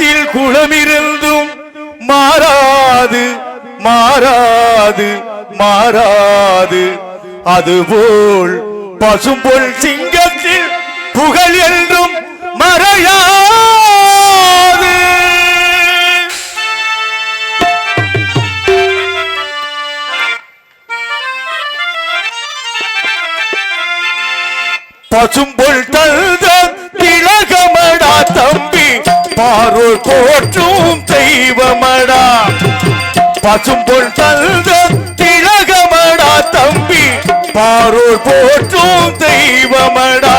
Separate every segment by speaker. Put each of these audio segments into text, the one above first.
Speaker 1: மனத்தில் குளமிருந்தும் மாறாது மாறாது மாறாது. அதுபோல் பசும்பொல் சிங்கத்தில் புகழ் என்றும் மறையாது. பசும்பொல் தழுத திலகமடா தம் பாரோர் போற்றும் தெய்வமடா. பசும்பொல் தந்த திலகமடா தம்பி. பாரூர் போற்றும் தெய்வமடா.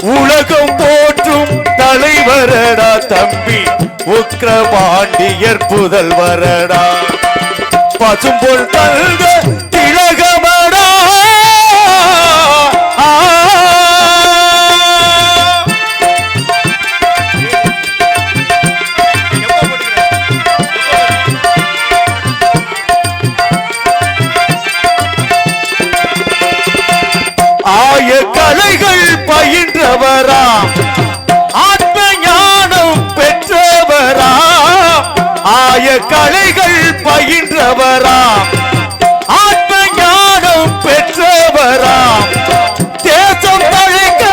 Speaker 1: உலகம் போற்றும் தலைவரடா தம்பி. உக்ரபாண்டியர் புதல்வரடா. பசும்பொல் தந்த கலைகள் பயின்றவராம் ஆத்ம ஞானம் பெற்றவராம் ஆய கலைகள் பயின்றவராம் ஆத்ம ஞானம் பெற்றவராம் தேசம் தழைக்க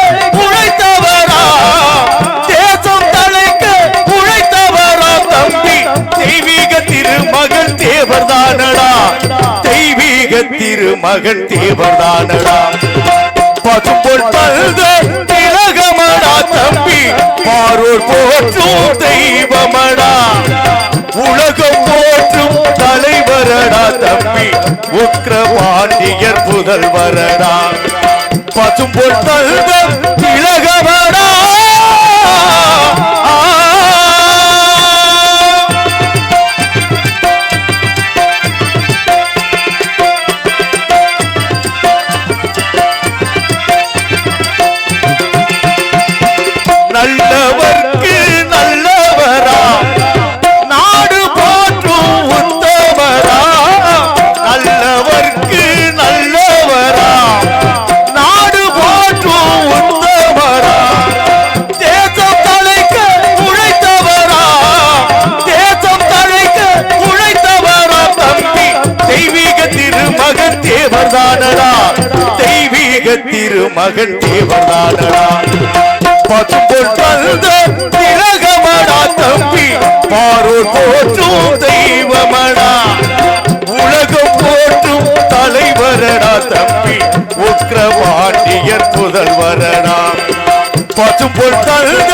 Speaker 1: உழைத்தவராம் தேசம் தழைக்க உழைத்தவராம் தம்பி? தெய்வீக திருமகன் தேவர்தானடா? தெய்வீக திருமகன் தேவர்தானடா? பசும்பொல் தழுத திலகமடா தம்பி. பாரோர் போற்றும் தெய்வமடா. உலகம் போற்றும் தலைவரடா தம்பி. உக்கிரபாண்டியர் புதல்வரடா. பசும்பொல் தழுத தெய்வீக திருமகன் தேவர்தானடா பசும்பொல் தழுத திலகமடா தம்பி பாரோர் போற்றும் தெய்வமடா உலகம் போற்றும் தலைவரடா தம்பி உக்கிரவாண்டியர் புதல்வரடா பசும்பொல் தழுத